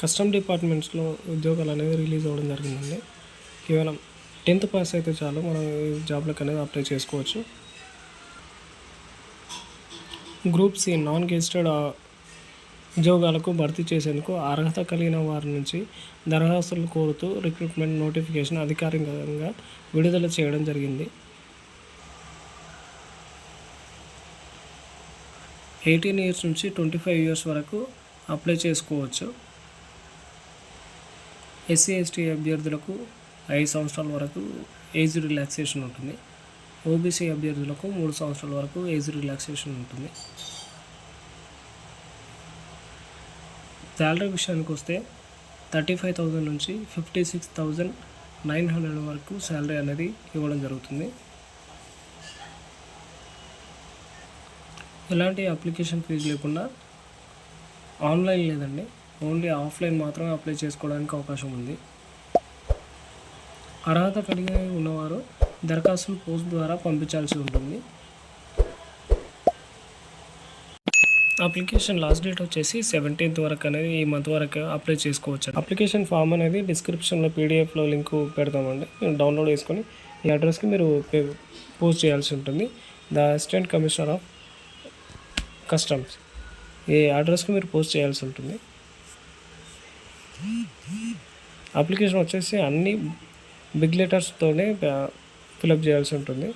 Custom డిపార్ట్మెంట్స్లో ఉద్యోగాలు అనేది release అవ్వడం జరిగిందండి. కేవలం టెన్త్ పాస్ అయితే చాలు మనం ఈ జాబ్లకు అనేది అప్లై చేసుకోవచ్చు. గ్రూప్ సి నాన్ గెస్టెడ్ ఉద్యోగాలకు భర్తీ చేసేందుకు అర్హత కలిగిన వారి నుంచి దరఖాస్తులు కోరుతూ రిక్రూట్మెంట్ నోటిఫికేషన్ అధికారికంగా విడుదల చేయడం జరిగింది. ఎయిటీన్ ఇయర్స్ నుంచి ట్వంటీ ఫైవ్ ఇయర్స్ వరకు అప్లై చేసుకోవచ్చు. ఎస్సీ ఎస్టీ అభ్యర్థులకు ఐదు సంవత్సరాల వరకు ఏజ్ రిలాక్సేషన్ ఉంటుంది. ఓబీసీ అభ్యర్థులకు మూడు సంవత్సరాల వరకు ఏజ్ రిలాక్సేషన్ ఉంటుంది. శాలరీ విషయానికి వస్తే థర్టీ ఫైవ్ థౌజండ్ నుంచి fifty six thousand nine hundred వరకు శాలరీ అనేది ఇవ్వడం జరుగుతుంది. ఎలాంటి అప్లికేషన్ ఫీజు లేకుండా ఆన్లైన్ లేదండి. ఓన్లీ ఆఫ్లైన్ మాత్రమే అప్లై చేసుకోవడానికి అవకాశం ఉంది. అర్హత కలిగి ఉన్నవారు దరఖాస్తును పోస్ట్ ద్వారా పంపించాల్సి ఉంటుంది. అప్లికేషన్ లాస్ట్ డేట్ వచ్చేసి సెవెంటీన్త్ వరకు అనేది ఈ మంత్ వరకు అప్లై చేసుకోవచ్చు. అప్లికేషన్ ఫామ్ అనేది డిస్క్రిప్షన్లో పీడిఎఫ్లో లింక్ పెడతామండి. మీరు డౌన్లోడ్ చేసుకొని ఈ అడ్రస్కి మీరు పోస్ట్ చేయాల్సి ఉంటుంది. The assistant commissioner of customs. ఈ అడ్రస్కి మీరు పోస్ట్ చేయాల్సి ఉంటుంది. అప్లికేషన్ వచ్చేసి అన్ని బిగ్ లెటర్స్తోనే ఫిలప్ చేయాల్సి ఉంటుంది.